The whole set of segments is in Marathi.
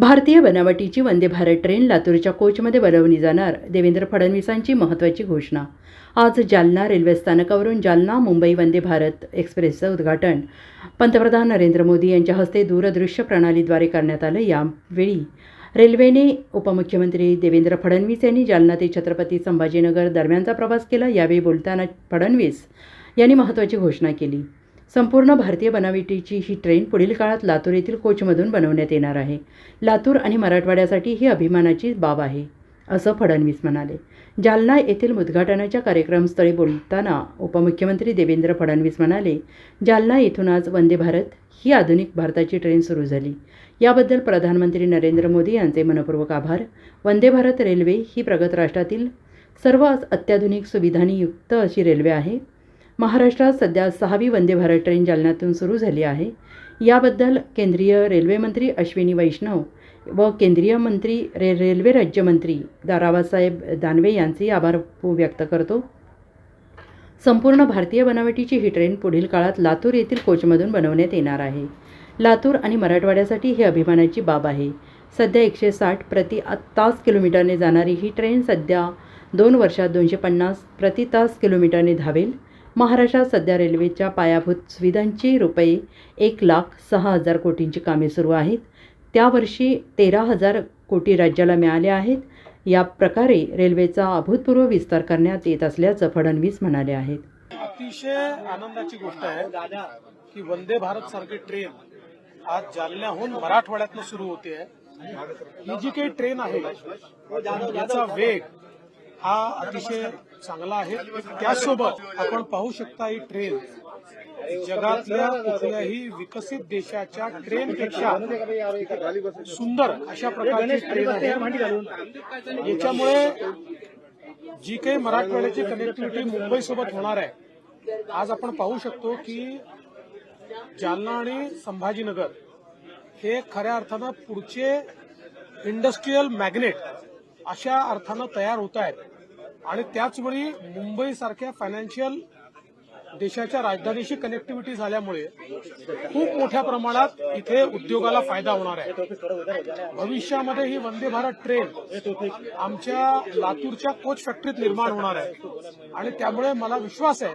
भारतीय बनावटीची वंदे भारत ट्रेन लातूरच्या कोचमध्ये बनवली जाणार देवेंद्र फडणवीसांची महत्त्वाची घोषणा. आज जालना रेल्वे स्थानकावरून जालना मुंबई वंदे भारत एक्सप्रेसचं उद्घाटन. पंतप्रधान नरेंद्र मोदी यांच्या हस्ते दूरदृश्य प्रणालीद्वारे करण्यात आलं यावेळी. रेल्वेने उपमुख्यमंत्री देवेंद्र फडणवीस यांनी जालना ते छत्रपती संभाजीनगर दरम्यानचा प्रवास केला यावेळी बोलताना फडणवीस यांनी महत्त्वाची घोषणा केली. संपूर्ण भारतीय बनावटीची ही ट्रेन पुढील काळात लातूर येथील कोचमधून बनवण्यात येणार आहे. लातूर आणि मराठवाड्यासाठी ही अभिमानाची बाब आहे असं फडणवीस म्हणाले. जालना येथील उद्घाटनाच्या कार्यक्रमस्थळी बोलताना उपमुख्यमंत्री देवेंद्र फडणवीस म्हणाले जालना येथून आज वंदे भारत ही आधुनिक भारताची ट्रेन सुरू झाली. याबद्दल प्रधानमंत्री नरेंद्र मोदी यांचे मनपूर्वक आभार. वंदे भारत रेल्वे ही प्रगत राष्ट्रातील सर्व अत्याधुनिक सुविधांनी युक्त अशी रेल्वे आहे. महाराष्ट्रात सध्या सहावी वंदे भारत ट्रेन जालन्यातून सुरू झाली आहे. याबद्दल केंद्रीय रेल्वेमंत्री अश्विनी वैष्णव व केंद्रीय मंत्री रे रेल्वे राज्यमंत्री दाराबासाहेब दानवे यांचे आभार व्यक्त करतो. संपूर्ण भारतीय बनावटीची ही ट्रेन पुढील काळात लातूर येथील कोचमधून बनवण्यात येणार आहे. लातूर आणि मराठवाड्यासाठी ही अभिमानाची बाब आहे. सध्या एकशे साठ प्रति तास किलोमीटरने जाणारी ही ट्रेन सध्या दोन वर्षात दोनशे पन्नास प्रति तास किलोमीटरने धावेल. महाराष्ट्रात सध्या रेल्वेच्या पायाभूत सुविधांची रुपये एक लाख सहा हजार कोटींची कामे सुरू आहेत. त्यावर्षी तेरा हजार कोटी राज्याला मिळाले आहेत. या प्रकारे रेल्वेचा अभूतपूर्व विस्तार करण्यात येत असल्याचं फडणवीस म्हणाले आहेत. अतिशय आनंदाची गोष्ट आहे की वंदे भारत सारखी ट्रेन आज जालन्याहून मराठवाड्यातनं सुरू होते. ही जी काही ट्रेन आहे याचा वेग हा अतिशय चांगला आहे. त्यासोबत आपण पाहू शकता ही ट्रेन जगातल्या कुठल्याही विकसित देशाच्या ट्रेनपेक्षा सुंदर अशा प्रकारची ट्रेन आहे. याच्यामुळे जी काही मराठवाड्याची कनेक्टिव्हिटी मुंबईसोबत होणार आहे आज आपण पाहू शकतो की जालना आणि संभाजीनगर हे खऱ्या अर्थानं पुढचे इंडस्ट्रीयल मॅग्नेट अशा अर्थानं तयार होत आहेत. आणि त्याचवेळी मुंबईसारख्या फायनान्शियल देशाच्या राजधानीशी कनेक्टिव्हिटी झाल्यामुळे खूप मोठ्या प्रमाणात इथे उद्योगाला फायदा होणार आहे. भविष्यामध्ये ही वंदे भारत ट्रेन आमच्या लातूरच्या कोच फॅक्टरीत निर्माण होणार आहे. आणि त्यामुळे मला विश्वास आहे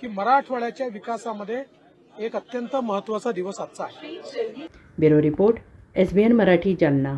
की मराठवाड्याच्या विकासामध्ये एक अत्यंत महत्त्वाचा दिवस आजचा आहे. Bureau report S B N Marathi Jalna.